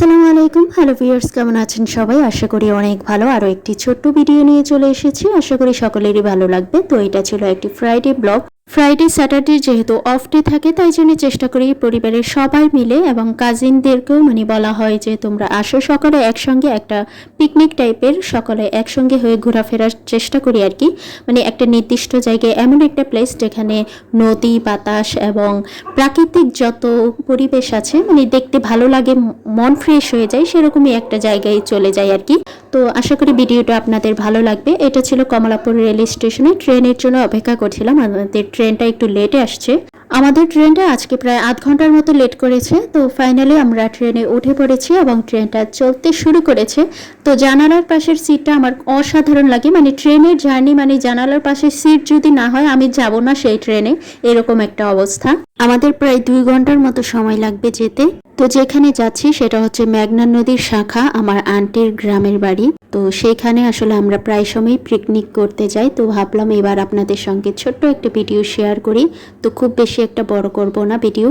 আসসালামু আলাইকুম। Hello viewers কেমন আছেন সবাই? আশা করি অনেক ভালো। আরও একটি ছোট্ট ভিডিও নিয়ে চলে এসেছি। আশা করি সকলেরই ভালো লাগবে। তো এটা ছিল একটি ফ্রাইডে ব্লগ ফ্রাইডে স্যাটারডে যেহেতু অফ ডে থাকে, তাই জন্য চেষ্টা করি পরিবারের সবাই মিলে এবং কাজিনদেরকেও মানে বলা হয় যে তোমরা আসো সকালে একসঙ্গে একটা পিকনিক টাইপের সকালে একসঙ্গে হয়ে ঘোরাফেরার চেষ্টা করি আর কি। মানে একটা নির্দিষ্ট জায়গায় এমন একটা প্লেস যেখানে নদী, বাতাস এবং প্রাকৃতিক যত পরিবেশ আছে মানে দেখতে ভালো লাগে, মন ফ্রেশ হয়ে যায়, সেরকমই একটা জায়গায় চলে যায় আর কি। তো আশা করি ভিডিওটা আপনাদের ভালো লাগবে। এটা ছিল কমলাপুর রেল স্টেশনে ট্রেনের জন্য অপেক্ষা করছিলাম। আমাদের ট্রেনটা একটু লেটে আসছে। আমাদের ট্রেনটা আজকে প্রায় আধ ঘণ্টার মতো লেট করেছে, তো ফাইনালি আমরা ট্রেনে উঠে পড়েছি এবং ট্রেনটা চলতে শুরু করেছে। তো জানালার পাশের সিটটা আমার অসাধারণ লাগে মানে ট্রেনের জার্নি মানে জানালার পাশের সিট যদি না হয়, আমি যাব না সেই ট্রেনে, এরকম একটা অবস্থা। আমাদের প্রায় দুই ঘণ্টার মতো সময় লাগবে যেতে। তো যেখানে যাচ্ছি সেটা হচ্ছে মেঘনা নদীর শাখা, আমার আন্টির গ্রামের বাড়ি। তো সেইখানে আসলে আমরা প্রায় সময় পিকনিক করতে যাই। তো ভাবলাম এবার আপনাদের সঙ্গে ছোট্ট একটা ভিডিও শেয়ার করি। তো খুব বেশি একটা বড় করব না ভিডিও।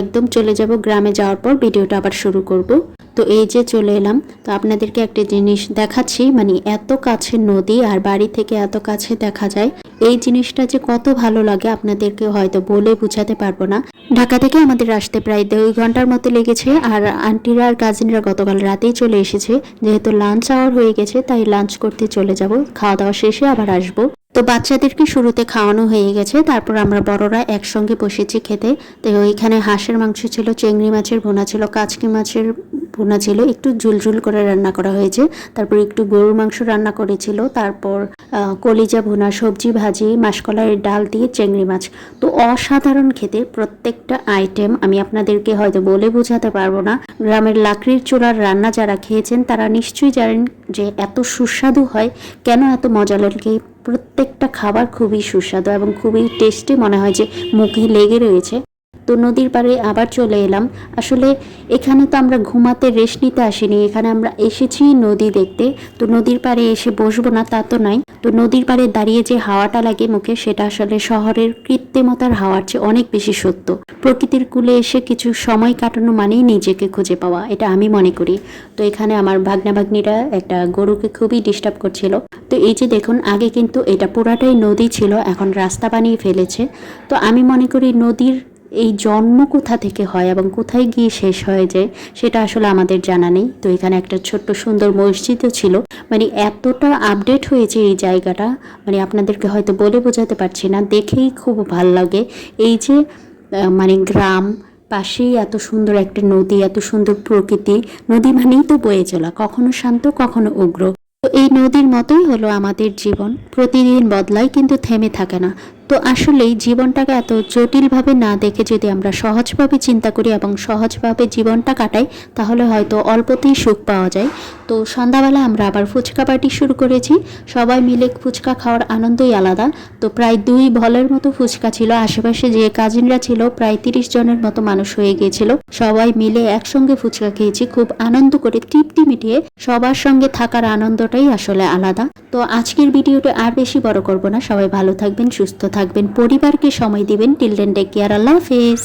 একদম চলে যাব গ্রামে যাওয়ার পর ভিডিওটা আবার শুরু করব। তো এই যে চলে এলাম, তো আপনাদেরকে একটা জিনিস দেখাচ্ছি মানে এত কাছে নদী আর বাড়ি থেকে এত কাছে দেখা যায়, এই জিনিসটা যে কত ভালো লাগে আপনাদেরকে হয়তো বলে বোঝাতে পারব না। ঢাকা থেকে আমাদের আসতে প্রায় দুই ঘণ্টার মতো লেগেছে আর আন্টিরা আর কাজিনরা গতকাল রাতেই চলে এসেছে। যেহেতু লাঞ্চ আওয়ার হয়ে গেছে, তাই লাঞ্চ করতে চলে যাব। খাওয়া দাওয়া শেষে আবার আসব। তো বাচ্চাদেরকে শুরুতে খাওয়ানো হয়ে গেছে। তারপর আমরা বড়রা একসঙ্গে বসেছি খেতে। তো ওইখানে হাঁসের মাংস ছিল, চিংড়ি মাছের ভুনা ছিল, কাচকি মাছের ভুনা ছিল, একটু ঝুলঝুল করে রান্না করা হয়েছে। তারপর একটু গরুর মাংস রান্না করেছিল। তারপর কলিজা ভুনা, সবজি ভাজি, মাসকলাইয়ের ডাল দিয়ে চিংড়ি মাছ। তো অসাধারণ খেতে প্রত্যেকটা আইটেম আমি আপনাদেরকে হয়তো বলে বোঝাতে পারব না। গ্রামের লাকড়ির চুলার রান্না যারা খেয়েছেন, তারা নিশ্চয়ই জানেন যে এত সুস্বাদু হয়। কেন এত মজা লাগে? প্রত্যেকটা খাবার খুবই সুস্বাদু এবং খুবই টেস্টি মনে হয় যে মুখে লেগে রয়েছে। তো নদীর পাড়ে আবার চলে এলাম। আসলে এখানে তো আমরা ঘুমাতে রেস্ট নিতে আসিনি। এখানে আমরা এসেছি নদী দেখতে। তো নদীর পাড়ে এসে বসবো না, তা তো নাই। তো নদীর পাড়ে দাঁড়িয়ে যে হাওয়াটা লাগে মুখে, সেটা আসলে শহরের কৃত্রিমতার হাওয়ার চেয়ে অনেক বেশি সত্য। প্রকৃতির কূলে এসে কিছু সময় কাটানো মানেই নিজেকে খুঁজে পাওয়া, এটা আমি মনে করি। তো এখানে আমার ভাগনা ভাগ্নিরা একটা গরুকে খুবই ডিস্টার্ব করছিল। তো এই যে দেখুন, আগে কিন্তু এটা পুরাটাই নদী ছিল, এখন রাস্তা বানিয়ে ফেলেছে। তো আমি মনে করি নদীর এই জন্ম কোথা থেকে হয় এবং কোথায় গিয়ে শেষ হয়ে যায় সেটা আসলে আমাদের জানা নেই। তো এখানে একটা ছোট্ট সুন্দর মসজিদও ছিল। মানে এতটা আপডেট হয়েছে এই জায়গাটা মানে আপনাদেরকে হয়তো বলে বোঝাতে পারছি না, দেখেই খুব ভালো লাগে। এই যে মানে গ্রাম, পাশেই এত সুন্দর একটা নদী, এত সুন্দর প্রকৃতি, নদী মানেই তো বয়ে চলা, কখনো শান্ত, কখনো উগ্র। তো এই নদীর মতোই হলো আমাদের জীবন। প্রতিদিন বদলায় কিন্তু থেমে থাকে না। তো আসলেই জীবনটাকে এত জটিলভাবে না দেখে যদি আমরা সহজভাবে চিন্তা করি এবং সহজভাবে জীবনটা কাটাই, তাহলে হয়তো অল্পতেই সুখ পাওয়া যায়। তো সন্ধ্যাবেলা আমরা আবার ফুচকা পার্টি শুরু করেছি। সবাই মিলে ফুচকা খাওয়ার আনন্দই আলাদা। তো প্রায় দুই ভলের মতো ফুচকা ছিল। আশেপাশে যে কাজিনরা ছিল, প্রায় তিরিশ জনের মতো মানুষ হয়ে গিয়েছিল। সবাই মিলে একসঙ্গে ফুচকা খেয়েছি। খুব আনন্দ করে তৃপ্তি মিটিয়ে সবার সঙ্গে থাকার আনন্দটাই আসলে আলাদা। তো আজকের ভিডিওটা আর বেশি বড় করব না। সবাই ভালো থাকবেন, সুস্থ থাকবেন। পরিবারকে সময় দিবেন। টিলডেন ডে কেয়ার আল্লাহ হাফেজ।